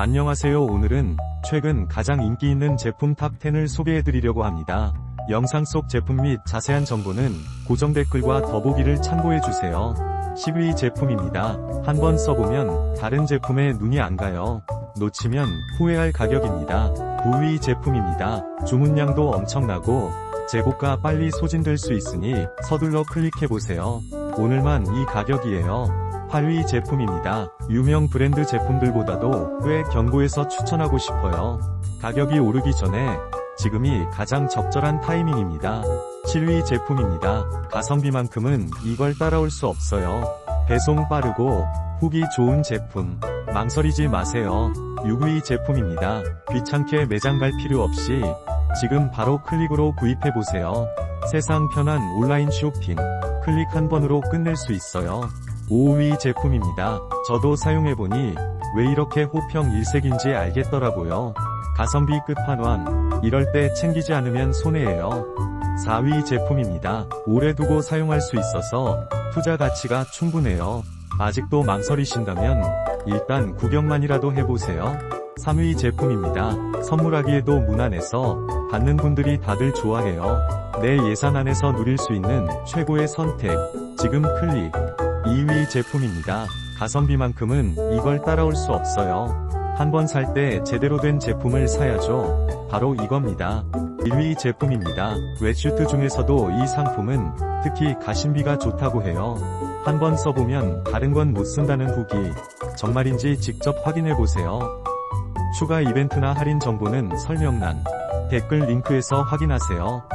안녕하세요 오늘은 최근 가장 인기 있는 제품 탑10을 소개해드리려고 합니다. 영상 속 제품 및 자세한 정보는 고정 댓글과 더보기를 참고해주세요. 10위 제품입니다. 한번 써보면 다른 제품에 눈이 안 가요. 놓치면 후회할 가격입니다. 9위 제품입니다. 주문량도 엄청나고 재고가 빨리 소진될 수 있으니 서둘러 클릭해보세요. 오늘만 이 가격이에요. 8위 제품입니다. 유명 브랜드 제품들보다도 꽤 견고해서 추천하고 싶어요. 가격이 오르기 전에 지금이 가장 적절한 타이밍입니다. 7위 제품입니다. 가성비만큼은 이걸 따라올 수 없어요. 배송 빠르고 후기 좋은 제품. 망설이지 마세요. 6위 제품입니다. 귀찮게 매장 갈 필요 없이 지금 바로 클릭으로 구입해보세요. 세상 편한 온라인 쇼핑. 클릭 한 번으로 끝낼 수 있어요. 5위 제품입니다. 저도 사용해보니 왜 이렇게 호평 일색인지 알겠더라고요. 가성비 끝판왕. 이럴 때 챙기지 않으면 손해예요. 4위 제품입니다. 오래 두고 사용할 수 있어서 투자 가치가 충분해요. 아직도 망설이신다면 일단 구경만이라도 해보세요. 3위 제품입니다. 선물하기에도 무난해서 받는 분들이 다들 좋아해요. 내 예산 안에서 누릴 수 있는 최고의 선택. 지금 클릭. 2위 제품입니다. 가성비만큼은 이걸 따라올 수 없어요. 한번 살 때 제대로 된 제품을 사야죠. 바로 이겁니다. 1위 제품입니다. 웨슈트 중에서도 이 상품은 특히 가심비가 좋다고 해요. 한번 써보면 다른 건 못 쓴다는 후기. 정말인지 직접 확인해보세요. 추가 이벤트나 할인 정보는 설명란, 댓글 링크에서 확인하세요.